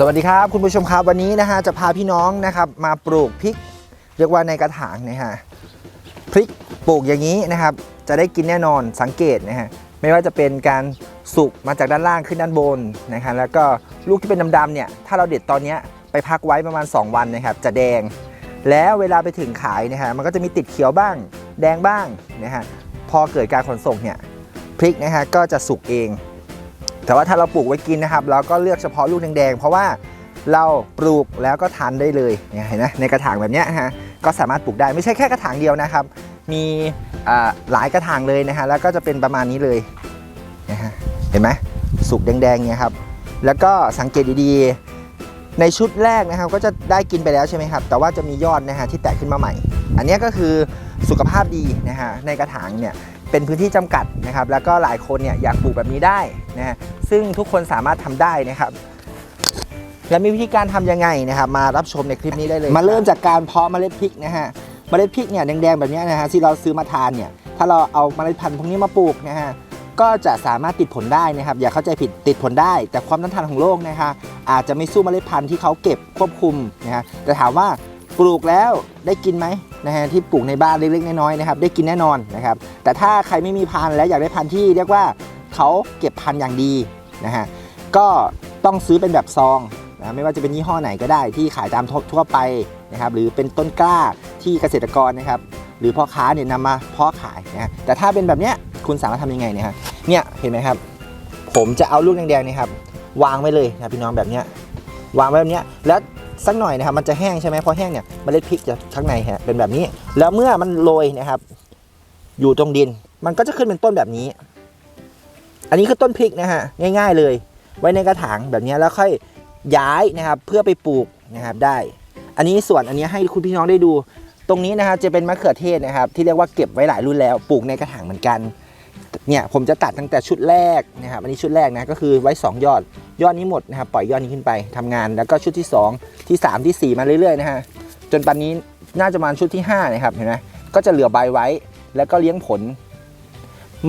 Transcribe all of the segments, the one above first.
สวัสดีครับคุณผู้ชมครับวันนี้นะฮะจะพาพี่น้องนะครับมาปลูกพริก เรียกว่าในกระถางนะฮะพริกปลูกอย่างนี้นะครับ จะได้กินแน่นอนสังเกตนะฮะไม่ว่าจะเป็นการสุกมาจากด้านล่างขึ้นด้านบนนะฮะแล้วก็ลูกที่เป็นดำๆเนี่ยถ้าเราเด็ดตอนนี้ไปพักไว้ประมาณ 2 วันนะครับ จะแดง แล้วเวลาไปถึงขายนะฮะมันก็จะมีติดเขียวบ้าง แดงบ้างนะฮะพอเกิดการขนส่งเนี่ยพริกนะฮะก็จะสุกเอง แต่ว่าถ้าเราปลูกไว้กินนะครับ เราก็เลือกเฉพาะลูกแดงๆ เพราะว่าเราปลูกแล้วก็ทานได้เลยเนี่ยเห็นไหมในกระถางแบบนี้ฮะก็สามารถปลูกได้ไม่ใช่แค่กระถางเดียวนะครับ มีหลายกระถางเลยนะฮะแล้วก็จะเป็นประมาณนี้เลยนะฮะเห็นไหมสุกแดงๆเนี่ยครับแล้วก็สังเกตดีๆในชุดแรกนะครับก็จะได้กินไปแล้วใช่ไหมครับ แต่ว่าจะมียอดนะฮะที่แตกขึ้นมาใหม่ อันนี้ก็คือสุขภาพดีนะฮะในกระถางเนี่ย เป็นพื้นที่จำกัดนะครับ แล้วก็หลายคนเนี่ยอยากปลูกแบบนี้ได้นะซึ่งทุกคนสามารถทำได้นะครับ และมีวิธีการทำยังไงนะครับ มารับชมในคลิปนี้ได้เลย มาเริ่มจากการเพาะเมล็ดพริกนะฮะเมล็ดพริกเนี่ยแดงๆแบบนี้นะฮะที่เราซื้อมาทานเนี่ยถ้าเราเอาเมล็ดพันธุ์พวกนี้มาปลูกนะฮะก็จะสามารถติดผลได้นะครับ อย่าเข้าใจผิดติดผลได้ แต่ความต้านทานของโลกนะฮะอาจจะไม่สู้เมล็ดพันธุ์ที่เขาเก็บควบคุมนะฮะแต่ถามว่า ปลูกแล้วได้กินไหมนะฮะที่ปลูกในบ้านเล็กๆน้อยๆนะครับได้กินแน่นอนนะครับแต่ถ้าใครไม่มีพันธุ์และอยากได้พันธุ์ที่เรียกว่าเขาเก็บพันธุ์อย่างดีนะฮะก็ต้องซื้อเป็นแบบซองนะไม่ว่าจะเป็นยี่ห้อไหนก็ได้ที่ขายตามทั่วไปนะครับหรือเป็นต้นกล้าที่เกษตรกรนะครับหรือพ่อค้าเนี่ยนำมาเพาะขายนะฮะแต่ถ้าเป็นแบบเนี้ยคุณสามารถทำยังไงเนี่ยฮะเนี่ยเห็นไหมครับ ผมจะเอาลูกแดงๆนี่ครับวางไว้เลยนะพี่น้องแบบเนี้ยวางไว้แบบเนี้ยแล้ว สักหน่อยนะครับมันจะแห้งใช่ไหมพอแห้งเนี่ยเมล็ดพริกจะข้างในฮะเป็นแบบนี้ แล้วเมื่อมันโรยนะครับ อยู่ตรงดิน มันก็จะขึ้นเป็นต้นแบบนี้ อันนี้คือต้นพริกนะฮะง่าย ๆเลย ไว้ในกระถางแบบนี้แล้วค่อยย้ายนะครับเพื่อไปปลูกนะครับได้ อันนี้ส่วนอันนี้ให้คุณพี่น้องได้ดู ตรงนี้นะครับจะเป็นมะเขือเทศนะครับ ที่เรียกว่าเก็บไว้หลายรุ่นแล้วปลูกในกระถางเหมือนกันเนี่ยผมจะตัดตั้งแต่ชุดแรกนะครับอันนี้ชุดแรกนะก็คือไว้ 2 ยอด ยอดนี้หมดนะครับปล่อยยอดนี้ขึ้นไปทำงาน แล้วก็ชุดที่ 2 ที่ 3 ที่ 4 มาเรื่อยๆนะฮะจนปันนี้น่าจะมาชุดที่5นะครับเห็นไหมก็จะเหลือใบไว้แล้วก็เลี้ยงผล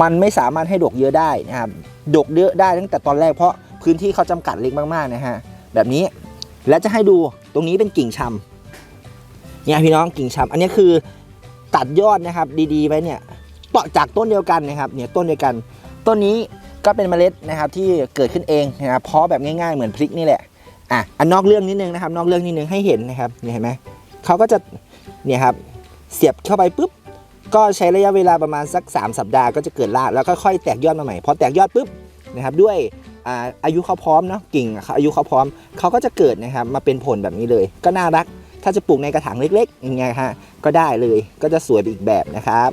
มันไม่สามารถให้ดกเยอะได้นะครับดกเยอะได้ตั้งแต่ตอนแรกเพราะพื้นที่เขาจำกัดเล็กมากๆนะฮะแบบนี้และจะให้ดูตรงนี้เป็นกิ่งชำเนี่ยพี่น้องกิ่งชำอันนี้คือตัดยอดนะครับดีๆไว้เนี่ยต่อจากต้นเดียวกันนะครับเนี่ยต้นเดียวกัน ต้นนี้ ก็เป็นเมล็ดนะครับที่เกิดขึ้นเองนะครับเพาะแบบง่ายๆเหมือนพริกนี่แหละอะอันนอกเรื่องนิดนึงนะครับ นอกเรื่องนิดนึงให้เห็นนะครับเนี่ยเห็นไหมเขาก็จะเนี่ยครับเสียบเข้าไปปุ๊บก็ใช้ระยะเวลาประมาณสัก 3 สัปดาห์ก็จะเกิดรากแล้วก็ค่อยแตกยอดมาใหม่พอแตกยอดปุ๊บนะครับด้วยอ่าอายุเขาพร้อมเนาะกิ่งอายุเขาพร้อมเขาก็จะเกิดนะครับมาเป็นผลแบบนี้เลย ก็น่ารัก ถ้าจะปลูกในกระถางเล็กๆอย่างเงี้ยฮะก็ได้เลยก็จะสวยไปอีกแบบนะครับ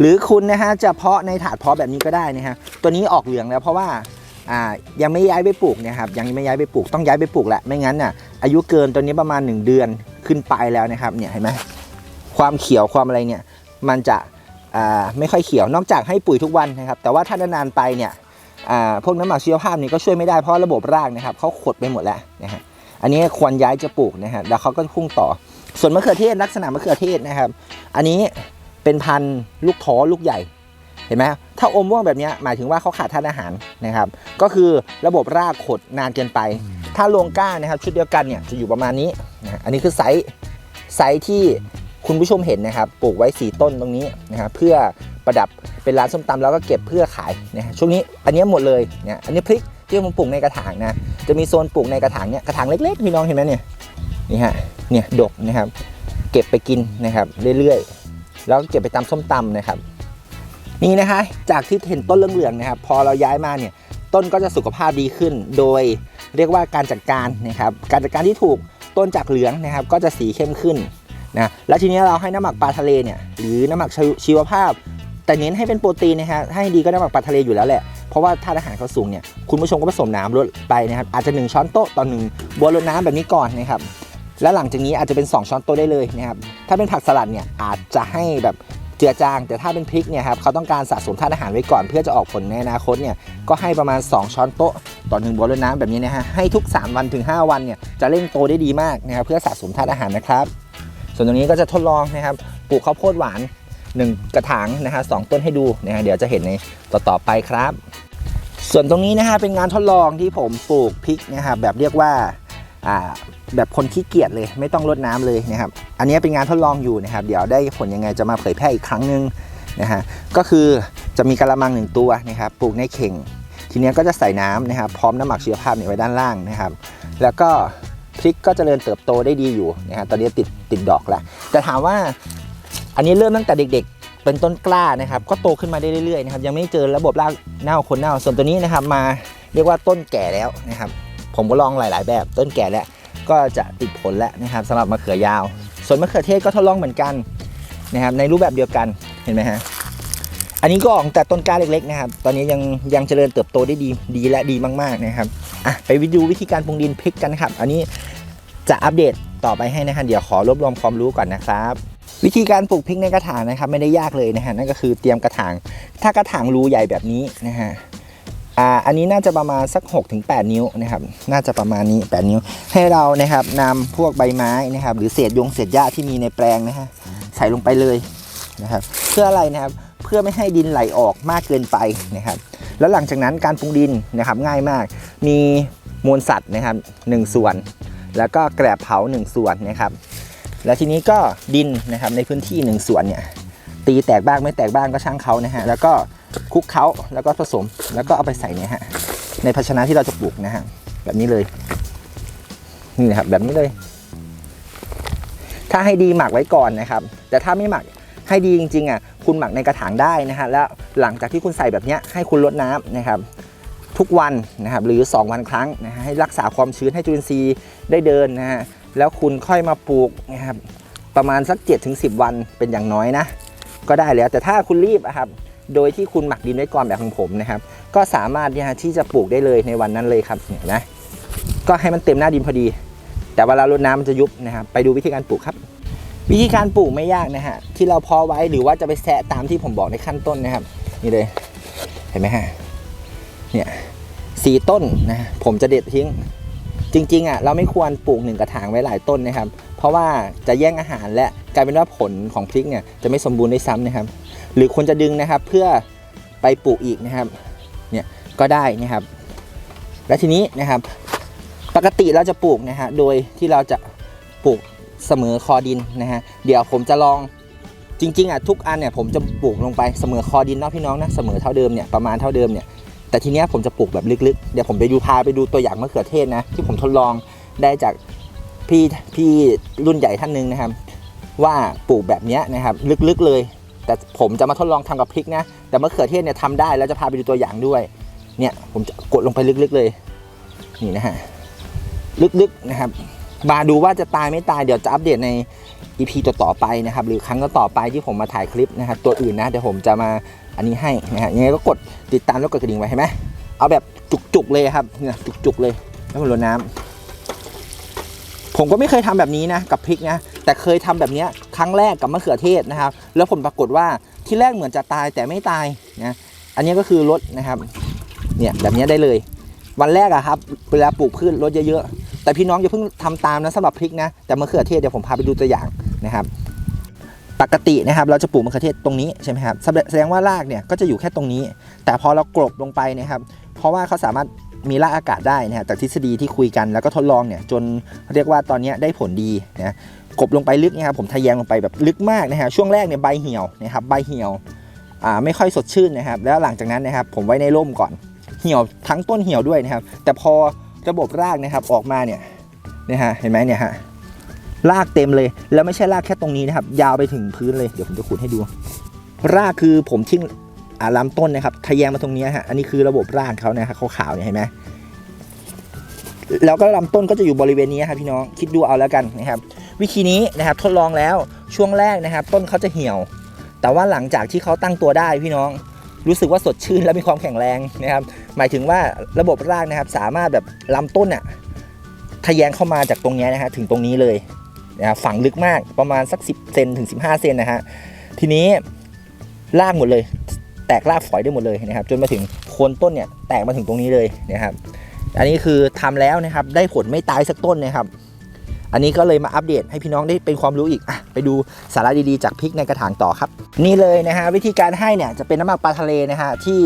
หรือคุณนะฮะจะเพาะในถาดเพาะแบบนี้ก็ได้นะฮะตัวนี้ออกเหลืองแล้วเพราะว่าอ่ายังไม่ย้ายไปปลูกนะครับยังไม่ย้ายไปปลูกต้องย้ายไปปลูกแหละไม่งั้นน่ะอายุเกินตัวนี้ประมาณ 1 เดือนขึ้นไปแล้วนะครับเนี่ยเห็นไหมความเขียวความอะไรเนี่ยมันจะอ่าไม่ค่อยเขียวนอกจากให้ปุ๋ยทุกวันนะครับ แต่ว่าถ้านานๆไปเนี่ยอ่าพวกน้ำหมักชีวภาพนี่ก็ช่วยไม่ได้เพราะระบบรากนะครับเขาขดไปหมดแล้วนะฮะอันนี้ควรย้ายจะปลูกนะฮะแล้วเขาก็พุ่งต่อ ส่วนมะเขือเทศลักษณะมะเขือเทศนะครับ อันนี้ เป็นพันธุ์ลูกท้อลูกใหญ่เห็นไหมถ้าอมม่วงแบบเนี้ยหมายถึงว่าเขาขาดธาตุอาหารนะครับ ก็คือระบบรากขดนานเกินไป ถ้าลงก้านนะครับ ชุดเดียวกันเนี่ยจะอยู่ประมาณนี้นะอันนี้คือไซส์ไซส์ที่คุณผู้ชมเห็นนะครับ ปลูกไว้ 4 ต้นตรงนี้นะครับเพื่อประดับเป็นร้านส้มตำแล้วก็เก็บเพื่อขายนะฮะช่วงนี้อันนี้หมดเลยเนี่ยอันนี้พริกที่ผมปลูกในกระถางนะจะมีโซนปลูกในกระถางเนี่ยกระถางเล็กๆพี่น้องเห็นไหมเนี่ยนี่ฮะเนี่ยดกนะครับ เก็บไปกินนะครับเรื่อยๆ แล้วก็เก็บไปตำส้มตำนะครับ นี่นะคะ จากที่เห็นต้นเหลืองๆนะครับ พอเราย้ายมาเนี่ยต้นก็จะสุขภาพดีขึ้น โดยเรียกว่าการจัดการนะครับการจัดการที่ถูกต้นจากเหลืองนะครับ ก็จะสีเข้มขึ้นนะแล้วทีนี้เราให้น้ำหมักปลาทะเลเนี่ยหรือน้ำหมักชีวชีวภาพ แต่เน้นให้เป็นโปรตีนนะฮะให้ดีก็น้ำหมักปลาทะเลอยู่แล้วแหละเพราะว่าธาตุอาหารเขาสูงเนี่ยคุณผู้ชมก็ผสมน้ำลดไปนะครับอาจจะ 1 ช้อนโต๊ะต่อหนึ่งบัวรดน้ำแบบนี้ก่อนนะครับ แล้วหลังจากนี้อาจจะเป็น 2 ช้อนโต๊ะได้เลยนะครับถ้าเป็นผักสลัดเนี่ยอาจจะให้แบบเจือจาง แต่ถ้าเป็นพริกเนี่ยครับเขาต้องการสะสมธาตุอาหารไว้ก่อน เพื่อจะออกผลในอนาคตเนี่ยก็ให้ประมาณ 2 ช้อนโต๊ะต่อหนึ่งบัวรดน้ำแบบนี้นะฮะให้ทุก 3 วันถึง 5 วันเนี่ยจะเร่งโตได้ดีมากนะครับเพื่อสะสมธาตุอาหารนะครับ ส่วนตรงนี้ก็จะทดลองนะครับปลูกข้าวโพดหวาน 1 กระถางนะฮะสองต้นให้ดูนะฮะเดี๋ยวจะเห็นในต่อต่อๆไปครับ ส่วนตรงนี้นะฮะเป็นงานทดลองที่ผมปลูกพริกนะครับแบบเรียกว่า แบบคนขี้เกียจเลย ไม่ต้องรดน้ำเลยนะครับอันนี้เป็นงานทดลองอยู่นะครับ เดี๋ยวได้ผลยังไงจะมาเผยแพร่อีกครั้งหนึ่งนะฮะก็คือจะมีกระมังหนึ่งตัวนะครับปลูกในเข่ง ทีนี้ก็จะใส่น้ำนะครับพร้อมน้ำหมักชีวภาพเนี่ยไว้ด้านล่างนะครับ แล้วก็พริกก็เจริญเติบโตได้ดีอยู่นะครับตอนนี้ติดติดดอกแล้วแต่ถามว่าอันนี้เริ่มตั้งแต่เด็กๆ เป็นต้นกล้านะครับก็โตขึ้นมาได้เรื่อยๆนะครับยังไม่เจอระบบรากเน่าคนเน่าส่วนตัวนี้นะครับมาเรียกว่าต้นแก่แล้วนะครับ ผมก็ลองหลาย ๆ แบบต้นแก่แล้วก็จะติดผลแล้วนะครับสำหรับมะเขือยาว ส่วนมะเขือเทศก็ทดลองเหมือนกันนะครับในรูปแบบเดียวกันเห็นไหมฮะอันนี้ก็ออกแต่ต้นกล้าเล็ก ๆ นะครับ ตอนนี้ยังยังเจริญเติบโตได้ดีดีและดีมาก ๆ นะครับอะไปวิดูวิธีการปรุงดินพริกกันนะครับ อันนี้จะอัปเดตต่อไปให้นะครับเดี๋ยวขอรวบรวมความรู้ก่อนนะครับ วิธีการปลูกพริกในกระถางนะครับ ไม่ได้ยากเลยนะฮะนั่นก็คือเตรียมกระถาง ถ้ากระถางรูใหญ่แบบนี้นะฮะ อ่าอันนี้น่าจะประมาณสัก 6-8 นิ้วนะครับน่าจะประมาณนี้ 8 นิ้ว ให้เรานะครับนำพวกใบไม้นะครับ หรือเศษยงเศษหญ้าที่มีในแปลงนะฮะใส่ลงไปเลยนะครับเพื่ออะไรนะครับเพื่อไม่ให้ดินไหลออกมากเกินไปนะครับ แล้วหลังจากนั้นการปรุงดินนะครับง่ายมากมีมูลสัตว์นะครับหนึ่งส่วน แล้วก็แกลบเผาหนึ่งส่วนนะครับ แล้วทีนี้ก็ดินนะครับในพื้นที่หนึ่งส่วนเนี่ยตีแตกบ้างไม่แตกบ้างก็ช่างเขานะฮะแล้วก็ คลุกเขาแล้วก็ผสมแล้วก็เอาไปใส่เนี่ยฮะในภาชนะที่เราจะปลูกนะฮะแบบนี้เลยนี่นะครับแบบนี้เลย ถ้าให้ดีหมักไว้ก่อนนะครับ แต่ถ้าไม่หมักให้ดีจริงๆอะคุณหมักในกระถางได้นะฮะแล้วหลังจากที่คุณใส่แบบนี้ให้คุณลดน้ำนะครับ ทุกวันนะครับหรือ 2 วันครั้งนะฮะให้รักษาความชื้นให้จุลินทรีย์ได้เดินนะฮะแล้วคุณค่อยมาปลูกนะครับประมาณสัก 7-10 วันเป็นอย่างน้อยนะ ก็ได้แล้วแต่ถ้าคุณรีบอะครับ โดยที่คุณหมักดินไว้ก่อนแบบของผมนะครับ ก็สามารถเนี่ยฮะที่จะปลูกได้เลยในวันนั้นเลยครับเห็นไหมก็ให้มันเต็มหน้าดินพอดี แต่เวลารดน้ำมันจะยุบนะครับ ไปดูวิธีการปลูกครับ วิธีการปลูกไม่ยากนะฮะที่เราพอไว้หรือว่าจะไปแซะตามที่ผมบอกในขั้นต้นนะครับ นี่เลยเห็นไหมฮะเนี่ยสี่ต้นนะผมจะเด็ดทิ้ง จริงๆอะเราไม่ควรปลูกหนึ่งกระถางไว้หลายต้นนะครับ เพราะว่าจะแย่งอาหารและกลายเป็นว่าผลของพริกเนี่ยจะไม่สมบูรณ์ได้วยซ้ำนะครับ หรือควรจะดึงนะครับเพื่อไปปลูกอีกนะครับเนี่ยก็ได้นะครับ และทีนี้นะครับปกติเราจะปลูกนะฮะโดยที่เราจะปลูกเสมอคอดินนะฮะเดี๋ยวผมจะลองจริงๆอะทุกอันเนี่ยผมจะปลูกลงไปเสมอคอดินเนาะพี่น้องนะเสมอเท่าเดิมเนี่ยประมาณเท่าเดิมเนี่ยแต่ทีเนี้ยผมจะปลูกแบบลึกๆ เดี๋ยวผมไปดูพาไปดูตัวอย่างมะเขือเทศนะที่ผมทดลองได้จากพี่พี่รุ่นใหญ่ท่านหนึ่งนะครับ ว่าปลูกแบบเนี้ยนะครับลึกๆเลย แต่ผมจะมาทดลองทำกับพริกนะ แต่มะเขือเทศเนี่ยทำได้แล้วจะพาไปดูตัวอย่างด้วย เนี่ยผมจะกดลงไปลึกๆเลย นี่นะฮะ ลึกๆนะครับ มาดูว่าจะตายไม่ตายเดี๋ยวจะอัปเดตใน EP ต่อๆไปนะครับ หรือครั้งต่อๆไปที่ผมมาถ่ายคลิปนะครับ ตัวอื่นนะเดี๋ยวผมจะมาอันนี้ให้นะฮะยังไงก็กดติดตามแล้วกดกระดิ่งไว้เห็นไหมเอาแบบจุกๆเลยครับเนี่ยจุกๆเลยแล้วมันลดน้ำผมก็ไม่เคยทำแบบนี้นะกับพริกนะ แต่เคยทำแบบนี้ครั้งแรกกับมะเขือเทศนะครับ แล้วผลปรากฏว่าที่แรกเหมือนจะตายแต่ไม่ตายนะอันนี้ก็คือลดนะครับเนี่ยแบบนี้ได้เลย วันแรกอะครับเวลาปลูกพืชลดเยอะๆแต่พี่น้องอย่าเพิ่งทำตามนะสำหรับพริกนะแต่มะเขือเทศเดี๋ยวผมพาไปดูตัวอย่างนะครับ ปกตินะครับ เราจะปลูกมะเขือเทศตรงนี้ใช่ไหมครับแสดแสดงว่ารากเนี่ยก็จะอยู่แค่ตรงนี้ แต่พอเรากลบลงไปนะครับ เพราะว่าเขาสามารถ มีรากอากาศได้นะครับจากทฤษฎีที่คุยกันแล้วก็ทดลองเนี่ยจนเรียกว่าตอนนี้ได้ผลดีนะกบลงไปลึกนะครับผมทะแยงลงไปแบบลึกมากนะฮะช่วงแรกเนี่ยใบเหี่ยวนะครับใบเหี่ยวอ่าไม่ค่อยสดชื่นนะครับ แล้วหลังจากนั้นนะครับผมไว้ในร่มก่อนเหี่ยวทั้งต้นเหี่ยวด้วยนะครับ แต่พอระบบรากนะครับออกมาเนี่ยนะฮะเห็นไหมเนี่ยฮะรากเต็มเลย แล้วไม่ใช่รากแค่ตรงนี้นะครับ ยาวไปถึงพื้นเลยเดี๋ยวผมจะขุดให้ดู รากคือผมทิ้ง อ่าลำต้นนะครับทะแยงมาตรงนี้ฮะอันนี้คือระบบรากเขานะครับขาวๆเนี่ยเห็นไหมแล้วก็ลำต้นก็จะอยู่บริเวณนี้ครับพี่น้องคิดดูเอาแล้วกันนะครับ วิธีนี้นะครับทดลองแล้วช่วงแรกนะครับ ต้นเขาจะเหี่ยว แต่ว่าหลังจากที่เขาตั้งตัวได้พี่น้องรู้สึกว่าสดชื่นและมีความแข็งแรงนะครับ หมายถึงว่าระบบรากนะครับ สามารถแบบลำต้นอะทะแยงเข้ามาจากตรงนี้นะฮะถึงตรงนี้เลยนะครับฝังลึกมากประมาณสัก 10เซนถึง 15เซนนะฮะทีนี้รากหมดเลย แตกรากฝอยได้หมดเลยนะครับ จนมาถึงโคนต้นเนี่ยแตกมาถึงตรงนี้เลยนะครับ อันนี้คือทำแล้วนะครับได้ผลไม่ตายสักต้นนะครับ อันนี้ก็เลยมาอัปเดตให้พี่น้องได้เป็นความรู้อีกอะไปดูสาระดีๆจากพริกในกระถางต่อครับ นี่เลยนะฮะวิธีการให้เนี่ยจะเป็นน้ำหมักปลาทะเลนะฮะที่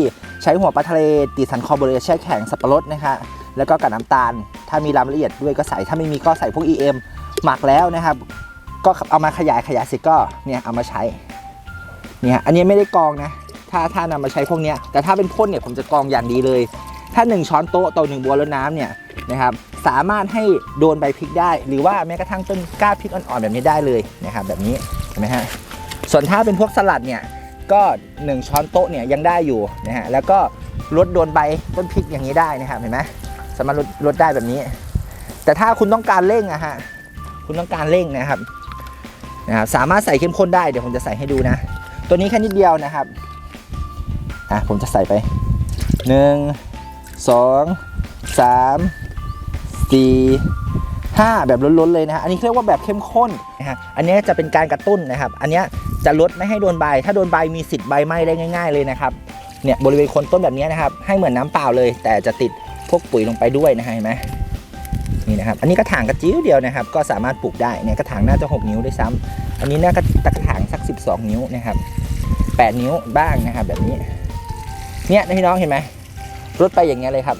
ใช้หัวปลาทะเลตีสันคอร์โบเรแช่แข็งสับปะรดนะฮะแล้วก็กับน้ำตาล ถ้ามีรายละเอียดด้วยก็ใส่ถ้าไม่มีก็ใส่พวก EM หมักแล้วนะครับก็เอามาขยายขยายเสร็จก็เนี่ยเอามาใช้เนี่ยอันนี้ไม่ได้กองนะ ถ้าถ้านำมาใช้พวกนี้แต่ถ้าเป็นพ่นเนี่ยผมจะกรองอย่างดีเลย ถ้า 1 ช้อนโต๊ะต่อ1บัวรดน้ำเนี่ยนะครับสามารถให้โดนใบพริกได้ หรือว่าแม้กระทั่งต้นกล้าพริกอ่อนๆแบบนี้ได้เลยนะครับแบบนี้เห็นไหมฮะส่วนถ้าเป็นพวกสลัดเนี่ยก็ 1 ช้อนโต๊ะเนี่ยยังได้อยู่นะฮะแล้วก็ลดโดนใบต้นพริกอย่างนี้ได้นะครับเห็นไหมสามารถลดลดได้แบบนี้ แต่ถ้าคุณต้องการเร่งอะฮะคุณต้องการเร่งนะครับนะครับสามารถใส่เข้มข้นได้เดี๋ยวผมจะใส่ให้ดูนะ ตัวนี้แค่นิดเดียวนะครับ อะผมจะใส่ไปหนึ่งสองสามสี่ห้าแบบล้นๆเลยนะฮะ อันนี้เรียกว่าแบบเข้มข้นนะฮะ อันนี้จะเป็นการกระตุ้นนะครับ อันนี้จะลดไม่ให้โดนใบ ถ้าโดนใบมีสิทธิ์ใบไหม้ได้ง่าย ๆ เลยนะครับ เนี่ยบริเวณคนต้นแบบนี้นะครับ ให้เหมือนน้ำเปล่าเลย แต่จะติดพวกปุ๋ยลงไปด้วยนะฮะเห็นไหมนี่นะครับ อันนี้กระถางกระจิ้วเดียวนะครับ ก็สามารถปลูกได้ เนี่ยกระถางน่าจะ 6 นิ้วด้วยซ้ำอันนี้น่าจะกระถางสัก 12 นิ้วนะครับ 8 นิ้วบ้างนะครับแบบนี้ เนี่ยนะพี่น้องเห็นไหมรดไปอย่างเงี้ยเลยครับ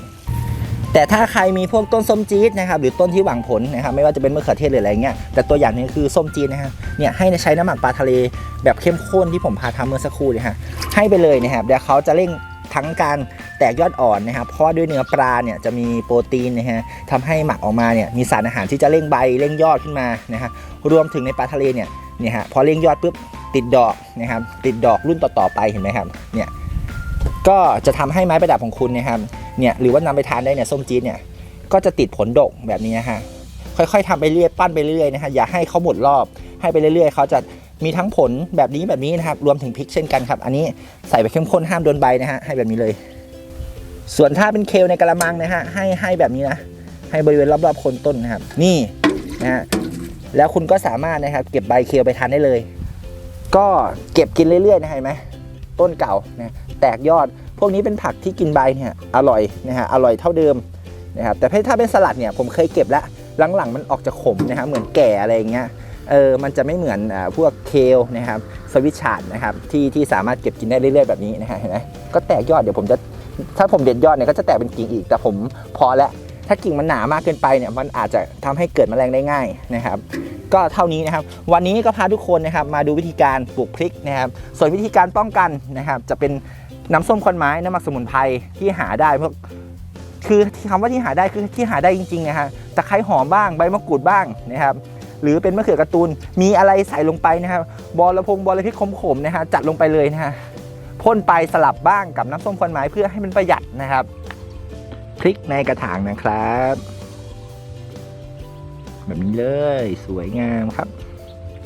แต่ถ้าใครมีพวกต้นส้มจี๊ดนะครับ หรือต้นที่หวังผลนะครับ ไม่ว่าจะเป็นมะเขือเทศหรืออะไรเงี้ยแต่ตัวอย่างนี้คือส้มจี๊ดนะฮะเนี่ยให้ใช้น้ำหมักปลาทะเลแบบเข้มข้นที่ผมพาทำเมื่อสักครู่เลยฮะให้ไปเลยนะครับเดี๋ยวเขาจะเร่งทั้งการแตกยอดอ่อนนะครับเพราะด้วยเนื้อปลาเนี่ยจะมีโปรตีนนะฮะทำให้หมักออกมาเนี่ยมีสารอาหารที่จะเร่งใบเร่งยอดขึ้นมานะฮะรวมถึงในปลาทะเลเนี่ยเนี่ยฮะพอเร่งยอดปุ๊บติดดอกนะครับติดดอกรุ่นต่อๆไปเห็นไหมครับเนี่ย ก็จะทำให้ไม้ประดับของคุณเนะครับเนี่ยหรือว่านำไปทานได้เนี่ยส้มจี๊ดเนี่ยก็จะติดผลดกแบบนี้นะฮะค่อยๆทำไปเรื่อยปั้นไปเรื่อยนะฮะอย่าให้เขาหมดรอบให้ไปเรื่อยๆเขาจะมีทั้งผลแบบนี้แบบนี้นะครับรวมถึงพริกเช่นกันครับ อันนี้ใส่ไปเข้มข้นห้ามโดนใบนะฮะให้แบบนี้เลย ส่วนถ้าเป็นเคลในกระมังนะฮะให้ให้แบบนี้นะให้บริเวณรอบๆโคนต้นนะครับ นี่นะฮะแล้วคุณก็สามารถนะครับ เก็บใบเคลไปทานได้เลย ก็เก็บกินเรื่อยๆนะเห็นไหมต้นเก่านะ แตกยอด พวกนี้เป็นผักที่กินใบเนี่ยอร่อยนะฮะอร่อยเท่าเดิมนะครับแต่ถ้าเป็นสลัดเนี่ยผมเคยเก็บแล้วหลังๆมันออกจะขมนะฮะเหมือนแก่อะไรอย่างเงี้ยเออมันจะไม่เหมือนอพวกเคลนะครับสวิตชาร์ดนะครับที่ที่สามารถเก็บกินได้เรื่อยๆแบบนี้นะฮะเห็นไหมก็แตกยอดเดี๋ยวผมจะถ้าผมเด็ดยอดเนี่ยก็จะแตกเป็นกิ่งอีกแต่ผมพอแล้วถ้ากิ่งมันหนามากเกินไปเนี่ยมันอาจจะทำให้เกิดแมลงได้ง่ายนะครับ ก็เท่านี้นะครับ วันนี้ก็พาทุกคนนะครับมาดูวิธีการปลูกพริกนะครับ ส่วนวิธีการป้องกันนะครับ จะเป็น น้ำส้มควันไม้น้ำหมักสมุนไพรที่หาได้พวกคือคำว่าที่หาได้คือที่หาได้จริงๆนะฮะตะไคร้หอมบ้างใบมะกรูดบ้างนะครับหรือเป็นมะเขือการ์ตูนมีอะไรใส่ลงไปนะครับบอระพงบอระพิกขมๆนะฮะจัดลงไปเลยนะฮะพ่นไปสลับบ้างกับน้ำส้มควันไม้เพื่อให้มันประหยัดนะครับพริกในกระถางนะครับ แบบนี้เลยสวยงามครับ